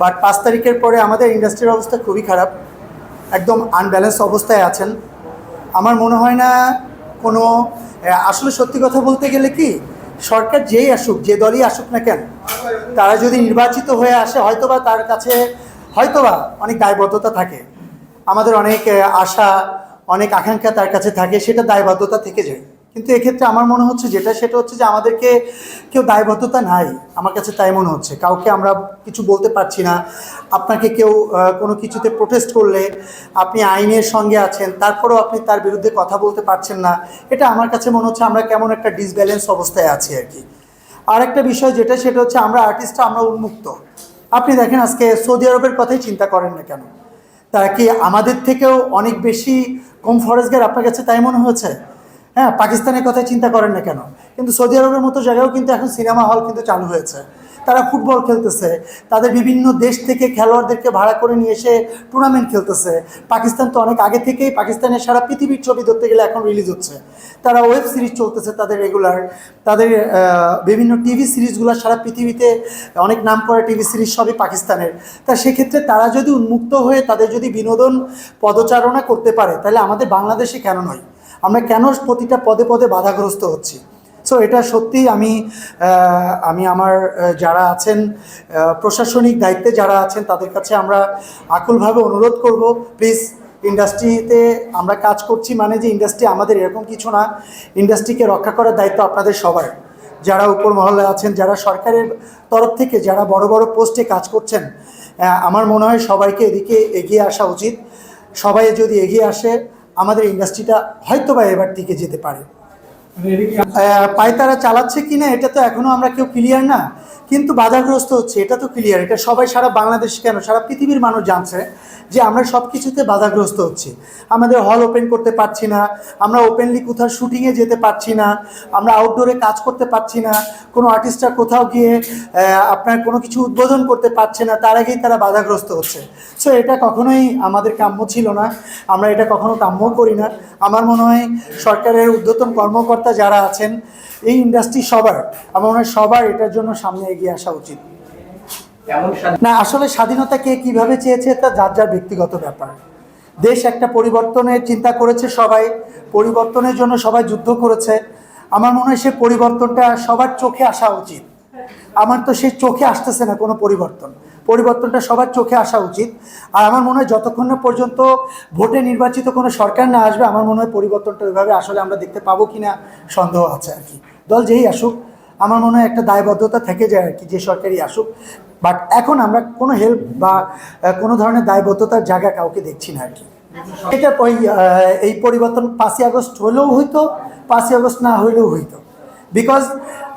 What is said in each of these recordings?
But পাঁচ তারিখের পরে আমাদের ইন্ডাস্ট্রির অবস্থা খুবই খারাপ। একদম আনব্যালেন্স অবস্থায় আছেন। আমার মনে হয় না কোনো আসলে সত্যি কথা বলতে গেলে কি, সরকার যেই আসুক, যে দলই আসুক না কেন, তারা যদি নির্বাচিত হয়ে আসে, হয়তোবা তার কাছে, হয়তোবা অনেক দায়বদ্ধতা থাকে। আমাদের অনেক আশা, অনেক আকাঙ্ক্ষা তার কাছে থাকে, সেটা দায়বদ্ধতা থেকে যায়। কিন্তু এক্ষেত্রে আমার মনে হচ্ছে যেটা, সেটা হচ্ছে যে আমাদেরকে কেউ দায়বদ্ধতা নাই। আমার কাছে তাই মনে হচ্ছে। কাউকে আমরা কিছু বলতে পারছি না। আপনাকে কেউ কোনো কিছুতে প্রোটেস্ট করলে আপনি আইনের সঙ্গে আছেন, তারপরেও আপনি তার বিরুদ্ধে কথা বলতে পারছেন না, এটা আমার কাছে মনে হচ্ছে আমরা কেমন একটা ডিসব্যালেন্স অবস্থায় আছি আর কি। আর একটা বিষয় যেটা, সেটা হচ্ছে আমরা আর্টিস্টরা আমরা উন্মুক্ত। আপনি দেখেন আজকে সৌদি আরবের কথাই চিন্তা করেন না কেন? তারা কি আমাদের থেকেও অনেক বেশি কম ফরেজগার আপনার কাছে তাই মনে হয়েছে? হ্যাঁ পাকিস্তানের কথা চিন্তা করেন না কেন? কিন্তু সৌদি আরবের মতো জায়গাও কিন্তু এখন সিনেমা হল কিন্তু চালু হয়েছে। তারা ফুটবল খেলতেছে। তাদের বিভিন্ন দেশ থেকে খেলোয়াড়দেরকে ভাড়া করে নিয়ে এসে টুর্নামেন্ট খেলতেছে। পাকিস্তান তো অনেক আগে থেকেই পাকিস্তানের সারা পৃথিবীর ছবি ধরতে গেলে এখন রিলিজ হচ্ছে। তারা ওয়েব সিরিজ চলতেছে তাদের রেগুলার তাদের বিভিন্ন টিভি সিরিজগুলো সারা পৃথিবীতে অনেক নাম করা টিভি সিরিজ সবই পাকিস্তানের। তা সেক্ষেত্রে তারা যদি উন্মুক্ত হয়ে তাদের যদি বিনোদন পদচারণা করতে পারে, তাহলে আমাদের বাংলাদেশে কেন নয়? আমরা কেন প্রতিটা পদে পদে বাধাগ্রস্ত হচ্ছি? সো এটা সত্যি আমি আমি আমার যারা আছেন প্রশাসনিক দায়িত্বে যারা আছেন, তাদের কাছে আমরা আকুলভাবে অনুরোধ করব প্লিজ ইন্ডাস্ট্রিতে আমরা কাজ করছি মানে যে ইন্ডাস্ট্রি আমাদের এরকম কিছু না ইন্ডাস্ট্রিকে রক্ষা করার দায়িত্ব আপনাদের সবার। যারা উপর মহলে আছেন, যারা সরকারের তরফ থেকে, যারা বড় বড় পোস্টে কাজ করছেন আমার মনে হয় সবাইকে এদিকে এগিয়ে আসা উচিত। সবাই যদি এগিয়ে আসে, আমাদের ইন্ডাস্ট্রিটা হয়তো বা এবার টিকে যেতে পারে। পায়তারা চালাচ্ছে কিনা এটা তো এখনও আমরা কেউ ক্লিয়ার না। কিন্তু বাধাগ্রস্ত হচ্ছে, এটা তো ক্লিয়ার এটা সবাই সারা বাংলাদেশ কেন? সারা পৃথিবীর মানুষ জানছে যে আমরা সব কিছুতে বাধাগ্রস্ত হচ্ছি। আমাদের হল ওপেন করতে পারছি না, আমরা ওপেনলি কোথাও শুটিংয়ে যেতে পারছি না, আমরা আউটডোরে কাজ করতে পারছি না, কোনো আর্টিস্টরা কোথাও গিয়ে আপনার কোনো কিছু উদ্বোধন করতে পারছে না, তার আগেই তারা বাধাগ্রস্ত হচ্ছে। সো এটা কখনোই আমাদের কাম্য ছিল না, আমরা এটা কখনো কাম্য করি না। আমার মনে হয় সরকারের ঊর্ধ্বতন কর্মকর্তা যারা আছেন, এই ইন্ডাস্ট্রি সবার, আমার মনে হয় সবার এটার জন্য সামনে এগিয়ে আসা উচিত। না আসলে স্বাধীনতা কে কীভাবে চেয়েছে তা যার যার ব্যক্তিগত ব্যাপার। দেশ একটা পরিবর্তনের চিন্তা করেছে সবাই পরিবর্তনের জন্য সবাই যুদ্ধ করেছে। আমার মনে হয় সে পরিবর্তনটা সবার চোখে আসা উচিত। আমার তো সে চোখে আসতেছে না কোনো পরিবর্তন। পরিবর্তনটা সবার চোখে আসা উচিত। আর আমার মনে হয় যতক্ষণ না পর্যন্ত ভোটে নির্বাচিত কোনো সরকার না আসবে আমার মনে হয় পরিবর্তনটা ওইভাবে আসলে আমরা দেখতে পাবো কিনা সন্দেহ আছে আর কি। দল যেই আসুক আমার মনে হয় একটা দায়বদ্ধতা থেকে যায় আর কি, যে সরকারি আসুক। বাট এখন আমরা কোনো হেল্প বা কোনো ধরনের দায়বদ্ধতার জায়গা কাউকে দেখছি না আর কি। এটা ওই এই পরিবর্তন পাঁচই আগস্ট হলেও হইতো, পাঁচই আগস্ট না হইলেও হইতো। বিকজ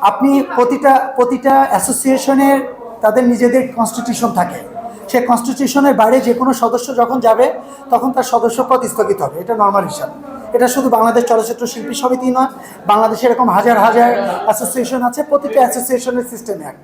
আপনি প্রতিটা প্রতিটা অ্যাসোসিয়েশনের তাদের নিজেদের কনস্টিটিউশন থাকে। সে কনস্টিটিউশনের বাইরে যে কোনো সদস্য যখন যাবে, তখন তার সদস্যপদ স্থগিত হবে। এটা নর্মাল হিসাব। এটা শুধু বাংলাদেশ চলচ্চিত্র শিল্পী সমিতি নয় বাংলাদেশে এরকম হাজার হাজার অ্যাসোসিয়েশন আছে, প্রতিটা অ্যাসোসিয়েশনের সিস্টেম এক।